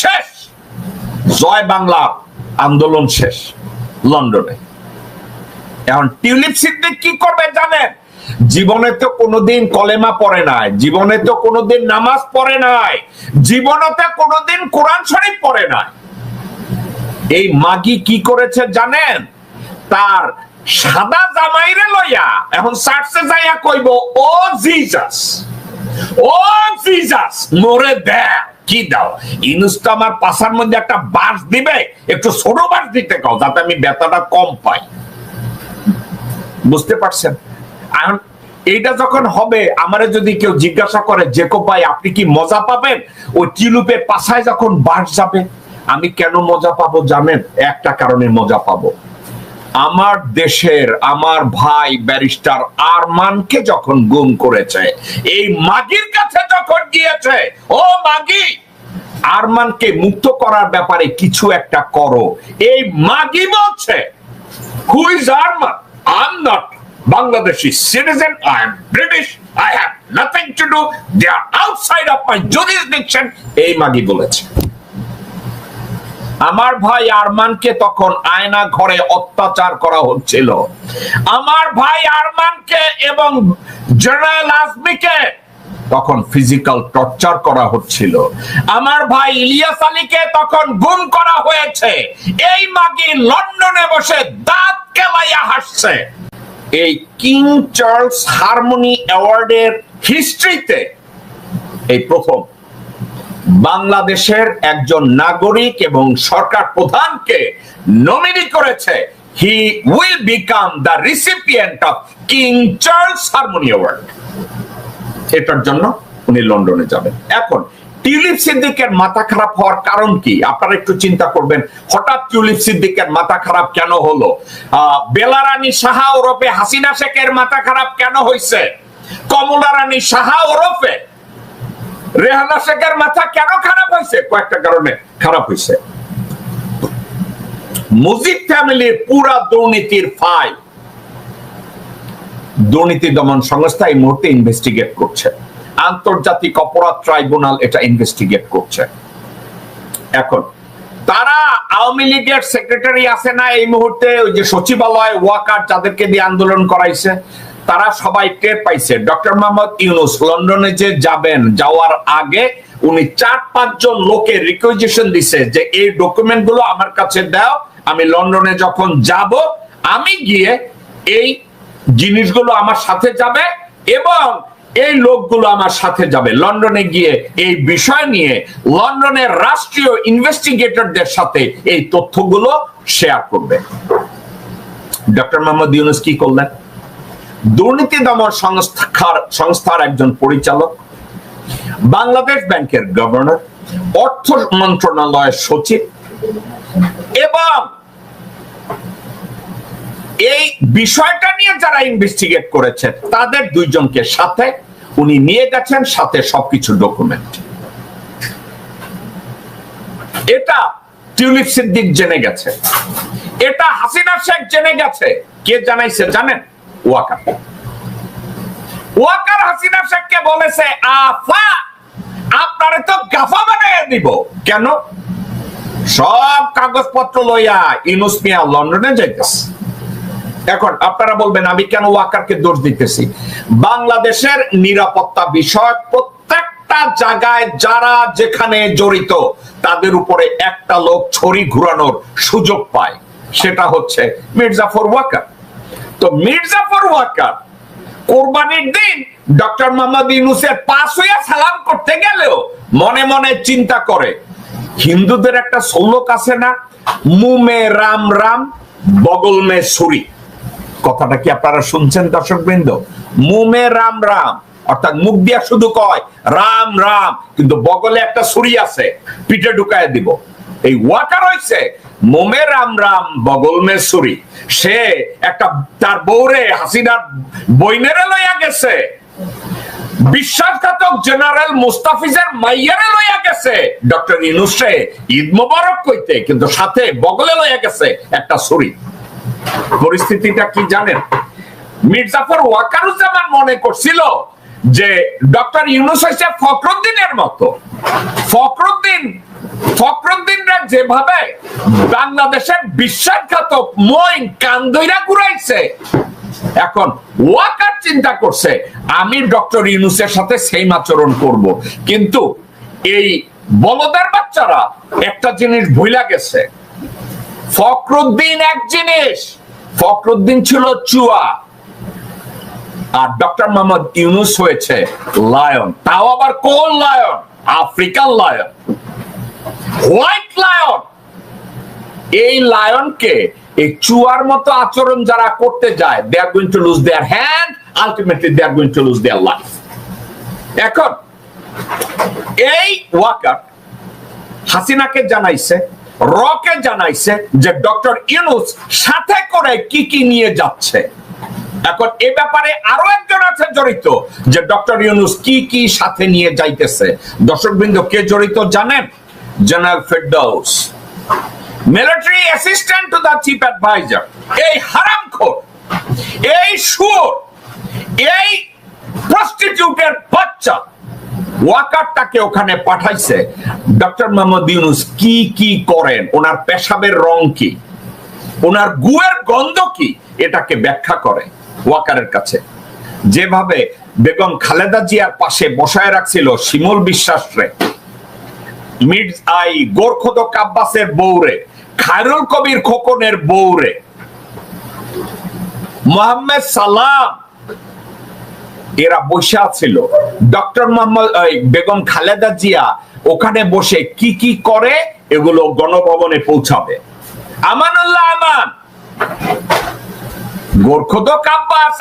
শেষ। জয় বাংলা, আন্দোলন শেষ, লন্ডনে। এখন টিউলিপ সিদ্দিক কি করবে জানেন? জীবনে তো কোনোদিন কলেমা পড়ে নাই, জীবনে তো কোনোদিন নামাজ পড়ে নাই জীবনতে কোনোদিন কোরআন শরীফ পড়ে নাই। এই মাগি কি করেছে জানেন? তার সাদা জামাইরে লইয়া, এখন সার্চে যাইয়া কইব, ও জিজাস ও জিজাস, মোরে দেখ কি দাও? ইনুস তো আমার পাশার মধ্যে একটা বাস দিবে, একটু ছোট বাস দিতে কাও, যাতে আমি বেতাটা কম পাই। বুঝতে পারছেন? এখন এইটা যখন হবে, আমারে যদি কেউ জিজ্ঞাসা করে, জেকব ভাই, আপনি কি মজা পাবেন? ওই টিলুপের পাশায় যখন বাস যাবে, আমি কেন মজা পাবো জানেন? একটা কারণে মজা পাবো। আমার দেশের, আমার ভাই ব্যারিস্টার আরমানকে যখন গুম করেছে, এই মাগির কাছে যখন গিয়েছে, ও মাগি, আরমানকে মুক্ত করার ব্যাপারে কিছু একটা করো। এই মাগি বলছে who is Arman I am not Bangladeshi citizen I am British I have nothing to do they are outside of my jurisdiction এই মাগি বলেছে। আমার ভাই আরমানকে তখন আয়না ঘরে অত্যাচার করা হচ্ছিল। আমার ভাই আরমানকে এবং জেনারেল আজমিকে তখন ফিজিক্যাল টর্চার করা হচ্ছিল। আমার ভাই ইলিয়াস আলীকে তখন গুম করা হয়েছে। এই মাগি লন্ডনে বসে দাঁত কেলাইয়া হাসছে। এই কিং চার্লস হারমোনি অ্যাওয়ার্ডের হিস্ট্রিতে এই প্রথম বাংলাদেশের একজন নাগরিক এবং সরকার প্রধানকে নমিনি করেছে। He will become the recipient of King Charles Harmony Award এটার জন্য উনি লন্ডনে যাবেন। এখন টিউলিপ সিদ্দিকের মাথা খারাপ হওয়ার কারণ কি? আপনারা একটু চিন্তা করবেন হঠাৎ টিউলিপ সিদ্দিকের মাথা খারাপ কেন হলো? আহ, বেলা রানী সাহা ওরফে হাসিনা শেখের মাথা খারাপ কেন হয়েছে কমলা রানী সাহা ওরফে রেহানা শেখের মাথা কেন খারাপ হয়েছে? কয়েকটা কারণে খারাপ হয়েছে। মুজিব ফ্যামিলির পুরা দুর্নীতির ফাইল। দুর্নীতি দমন সংস্থা এই মুহূর্তে ইনভেস্টিগেট করছে। আন্তর্জাতিক অপরাধ ট্রাইব্যুনাল এটা ইনভেস্টিগেট করছে। এখন, তারা আওয়ামী লীগের সেক্রেটারি আছে না এই মুহূর্তে? ওই যে সচিবালয়, ওয়াকার যাদেরকে দিয়ে আন্দোলন করাইছে। তারা সবাই টের পাইছে। ডক্টর মোহাম্মদ ইউনুস লন্ডনে যে যাবেন, যাওয়ার আগে উনি চার পাঁচজন লোকের রিকুইজিশন দিছে যে এই ডকুমেন্টগুলো আমার কাছে দাও, আমি লন্ডনে যখন যাব, আমি গিয়ে এই জিনিসগুলো আমার সাথে যাবে এবং এই লোকগুলো আমার সাথে যাবে। লন্ডনে গিয়ে এই বিষয় নিয়ে লন্ডনের রাষ্ট্রীয় ইনভেস্টিগেটরদের সাথে এই তথ্যগুলো শেয়ার করবে। ডক্টর মোহাম্মদ ইউনুস কি করলেন? দুর্নীতি দমন সংস্থার সংস্থার একজন পরিচালক, বাংলাদেশ ব্যাংকের গভর্নর, অর্থ মন্ত্রণালয়ের সচিব এবং এই বিষয়টা নিয়ে যারা ইনভেস্টিগেট করেছে, তাদের দুইজনকে সাথে উনি নিয়ে গেছেন, সাথে সবকিছু ডকুমেন্ট এটা টিউলিপ সিদ্দিক জেনে গেছে, এটা হাসিনা শেখ জেনে গেছে। কে জানাইছে জানেন? ওয়াকার। ওয়াকার হাসিনা শেখকে বলেছে, আফা, আপনারে তো গাফা দিব। কেন? সব কাগজপত্র লইয়া ইনুস মিয়া লন্ডনে যাইতেছে। এখন আপনারা বলবেন, আমি কেন ওয়াকারকে দোষ দিতেছি? বাংলাদেশের নিরাপত্তা বিষয়ক প্রত্যেকটা জায়গায় যারা যেখানে জড়িত, তাদের উপরে একটা লোক ছড়ি ঘুরানোর সুযোগ পায়। সেটা হচ্ছে মির্জাফর ওয়াকার। তো মির্জাফর ওয়াকার কোরবানির দিন ডক্টর মোহাম্মদ ইউনুসের পাশ হইয়া সালাম করতে গেলেও মনে মনে চিন্তা করে। হিন্দুদের একটা শ্লোক আছে না? মুমে রাম রাম, বগল মে সুরি কথাটা কি আপনারা শুনছেন দর্শক বৃন্দ মুমে রাম রাম, অর্থাৎ মুখ দিয়া শুধু কয়, রাম রাম, কিন্তু বগলে একটা ছুরি আছে, পিঠে ঢুকায় দিব। এই ওয়াকার হইছে মোমে রাম রাম, বগল মে ছুরি সে একটা, তার বউরে, হাসিনার বইনেরে লইয়া গেছে। বিশ্বাসঘাতক জেনারেল মুস্তাফিজের মাইয়ারে লইয়া গেছে। ডক্টর ইনুসে ঈদ মোবারক কইতে, কিন্তু সাথে বগলে লইয়া গেছে একটা ছুরি পরিস্থিতিটা কি জানেন? মির্জাফর ওয়াকারুজ্জামান মনে করছিল যে ডক্টর ইউনুস হয়েছে ফখরুদ্দিনের মতো। ফখরুদ্দিন, ফখরুদ্দিনরা যেভাবে বাংলাদেশের বিশ্বাসঘাত মইন কান্দইরা ঘুরাইছে এখন ওয়াকার চিন্তা করছে, আমি ডক্টর ইউনুসের সাথে সেম আচরণ করব। কিন্তু এই বলদের বাচ্চারা একটা জিনিস ভুলা গেছে। ফখরুদ্দিন এক জিনিস, ফখরুদ্দিন ছিল চুয়া। আর ডক্টর মোহাম্মদ ইউনুস হয়েছে লায়ন। তাও আবার কোন lion? African lion. White lion. এই লায়নকে এই চুয়ার মতো আচরণ যারা করতে যায় they are going to lose their hand ultimately they are going to lose their life এখন, এই ওয়াকার হাসিনাকে জানাইছে, রকে জানাইছে যে ডক্টর ইউনুস সাথে করে কি কি নিয়ে যাচ্ছে। এখন এ ব্যাপারে আরও একজন আছে জড়িত যে ডক্টর ইউনুস কি কি সাথে নিয়ে যাইতেছে। দর্শকবৃন্দ, কে জড়িত জানেন? General Ferdous. Military assistant to the chief adviser এই হারামখোর এই সুর এই প্রস্টিটিউটের বাচ্চা ওয়াকারটাকে ওখানে পাঠাইছে। ডক্টর মোহাম্মদ ইউনুস, কি কি করেন? ওনার পেশাবের রং কি? ওনার গুয়ের গন্ধ কি? এটাকে ব্যাখ্যা করে ওয়াকারের কাছে। যেভাবে বেগম খালেদা জিয়ার পাশে বসায় রাখছিল শিমুল বিশ্বাস রে মির্জ আই গোরখদ কাব্বাসের বউরে খায়রুল কবির খোকনের বউরে। মোহাম্মদ সালাম, এরা বসে ছিল ডক্টর মোহাম্মদ বেগম খালেদা জিয়া ওখানে বসে কি কি করে, এগুলো গণভবনে পৌঁছাবে। আমানুল্লাহ আমান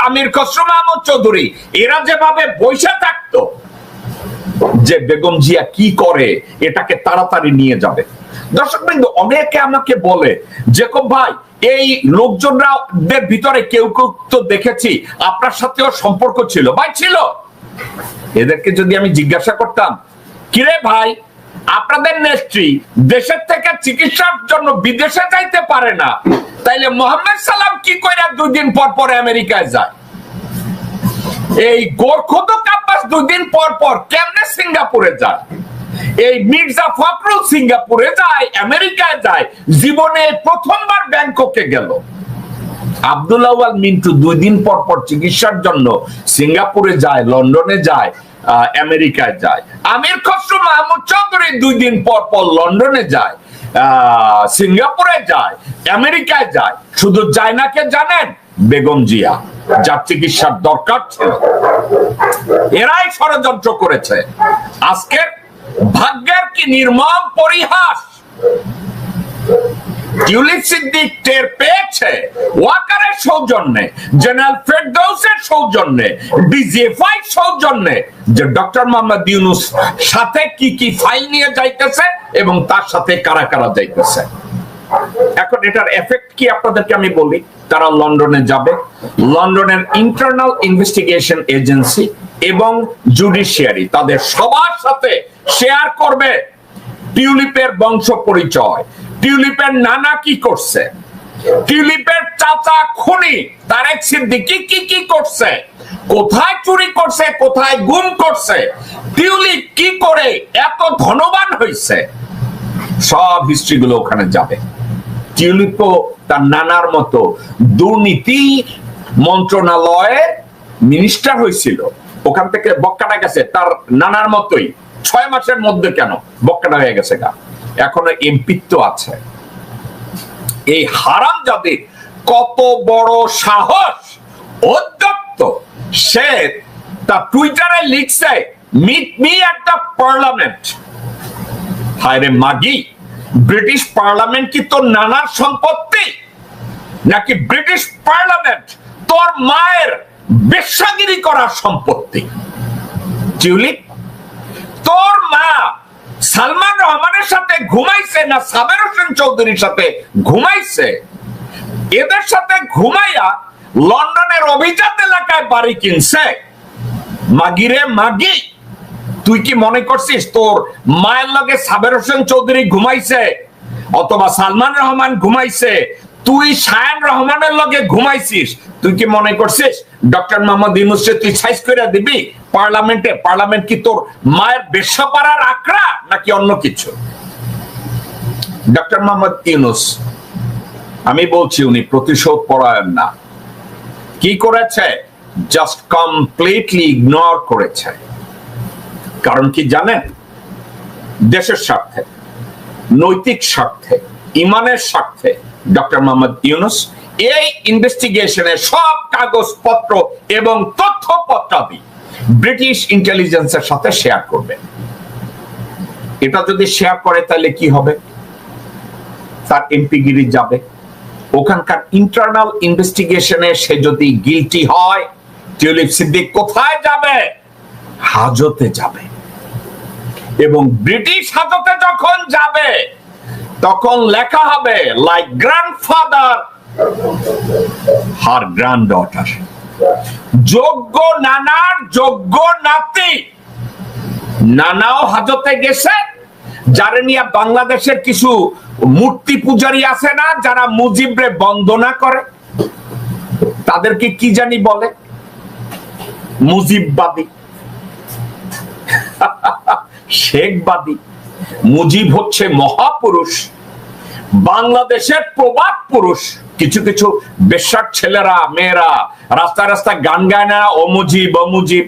আমির খসরু মাহমুদ চৌধুরী, এরা যেভাবে বসে থাকতো, যে বেগম জিয়া কি করে, এটাকে তাড়াতাড়ি নিয়ে যাবে। দর্শক বিন্দু, অনেকে আমাকে বলে, জেকব ভাই, এই লোকজনরাদের ভিতরে কেউ কেউ তো দেখেছি, আপনার সাথেও সম্পর্ক ছিল। ভাই, ছিল। এদেরকে যদি আমি জিজ্ঞাসা করতাম, কিরে ভাই, আপনাদের নেত্রী দেশের থেকে চিকিৎসার জন্য বিদেশে যাইতে পারে না, তাইলে মোহাম্মদ সালাম কি কইরা দুই দিন পর পর আমেরিকায় যায়? এই গোরখদ কাব্বাস দুই দিন পর পর কেমনে সিঙ্গাপুরে যায়? এই মির্জা ফখরুল সিঙ্গাপুরে যায়, আমেরিকায় যায়, জীবনে প্রথমবার ব্যাংককে গেল। মিন্টু দুই দিন পর পর চিকিৎসার জন্য সিঙ্গাপুরে যায়, লন্ডনে যায় আমেরিকায় যায়। আমির খসরু মাহমুদ চৌধুরী দুই দিন পর পর লন্ডনে যায় সিঙ্গাপুরে যায়, আমেরিকায় যায়। শুধু যায় কে জানেন বেগম জিয়া, যার চিকিৎসার দরকার ছিল। এরাই ষড়যন্ত্র করেছে। আজকের ভাগ্যের কি নির্মম পরিহাস? টিউলিপ সিদ্দিক টের পেয়েছে ওয়াকারের সৌজন্যে, জেনারেল সৌজন্যে, ডিজিএফআই সৌজন্যে যে ডক্টর মোহাম্মদ ইউনুস সাথে কি কি ফাইল নিয়ে যাইতেছে এবং তার সাথে কারা কারা যাইতেছে? এখন এটার এফেক্ট কি আপনাদেরকে আমি বলি? তারা লন্ডনে যাবে। লন্ডনের ইন্টারনাল ইনভেস্টিগেশন এজেন্সি এবং জুডিশিয়ারি তাদের সবার সাথে শেয়ার করবে। টিউলিপের বংশ পরিচয়, টিউলিপের নানা কি করছে, টিউলিপের চাচা খুনি তারেক সিদ্দিকি কি কি করছে, কোথায় চুরি করছে, কোথায় গুম করছে, টিউলিপ কি করে এত ধনবান হয়েছে সব হিস্ট্রি গুলো ওখানে যাবে। টিউলিপও তার নানার মতো দুর্নীতি মন্ত্রণালয়ে মিনিস্টার হয়েছিল। ওখান থেকে বক্কাটা গেছে, তার নানার মতোই। ছয় মাসের মধ্যে কেন? বক্কাটা হয়ে গেছে গা। এখনও এমপিত্ব আছে। এই হারাম যাদের কত বড় সাহস অধ্যত্ত সে তা টুইটারে লিখছে মিট মি একটা পার্লামেন্ট হায় রে মাগি। ব্রিটিশ পার্লামেন্ট কি তোর নানার সম্পত্তি? নাকি ব্রিটিশ পার্লামেন্ট তোর মায়ের বেশ্যাগিরি করার সম্পত্তি? টিউলিপ, তোর মা সালমান রহমানের সাথে ঘুমাইছে না সাবের হোসেন চৌধুরীর সাথে ঘুমাইছে? এদের সাথে ঘুমাইয়া লন্ডনের অভিজাত এলাকায় বাড়ি কিনছে? মাগিরে মাগি। তুই কি মনে করছিস তোর মায়ের লগে সাবের হোসেন চৌধুরী ঘুমাইছে? অথবা সালমান রহমান ঘুমাইছে? তুই সায়ান রহমানের লগে ঘুমাইছিস? তুই কি মনে করছিস? ডক্টর মোহাম্মদ ইউনুসে তুই সাইজ করে দিবি পার্লামেন্টে? পার্লামেন্ট কি তোর মায়ের বেশাপাড়ার আখড়া নাকি অন্য কিছু? ডক্টর মোহাম্মদ ইউনুস, আমি বলছি উনি প্রতিশোধ পরায়ণ না। কি করেছে? জাস্ট কমপ্লিটলি ইগনোর করেছে। কারণ কি জানেন? দেশের স্বার্থে, নৈতিক স্বার্থে, ইমানের স্বার্থে, ডক্টর মোহাম্মদ ইউনুস এই ইনভেস্টিগেশনে সব কাগজপত্র এবং তথ্যপত্রাদি ব্রিটিশ ইন্টেলিজেন্সের সাথে শেয়ার করবেন। এটা যদি শেয়ার করে তাহলে কি হবে? তার এমপিগিরি যাবে। ওখানকার ইন্টারনাল ইনভেস্টিগেশনে সে যদি গিলটি হয়, টিউলিপ সিদ্দিক কোথায় যাবে? হাজতে যাবে। এবং ব্রিটিশ হাততে যখন যাবে, তখন লেখা হবে like grandfather her granddaughter যোগ্য নানার যোগ্য নাতি। নানাও হাজতে গেছে, যারা নিয়ে বাংলাদেশের কিছু মূর্তি পূজারী আছে না, যারা মুজিবরে বন্দনা করে। তাদেরকে কি জানি বলে? মুজিববাদী। শেখবাদী। মুজিব হচ্ছে মহাপুরুষ, বাংলাদেশের প্রবাদ পুরুষ। কিছু কিছু বেশ ছেলেরা, মেয়েরা, রাস্তায় রাস্তায় গান গায় না অমুজিব মুজিব, ও মুজিব।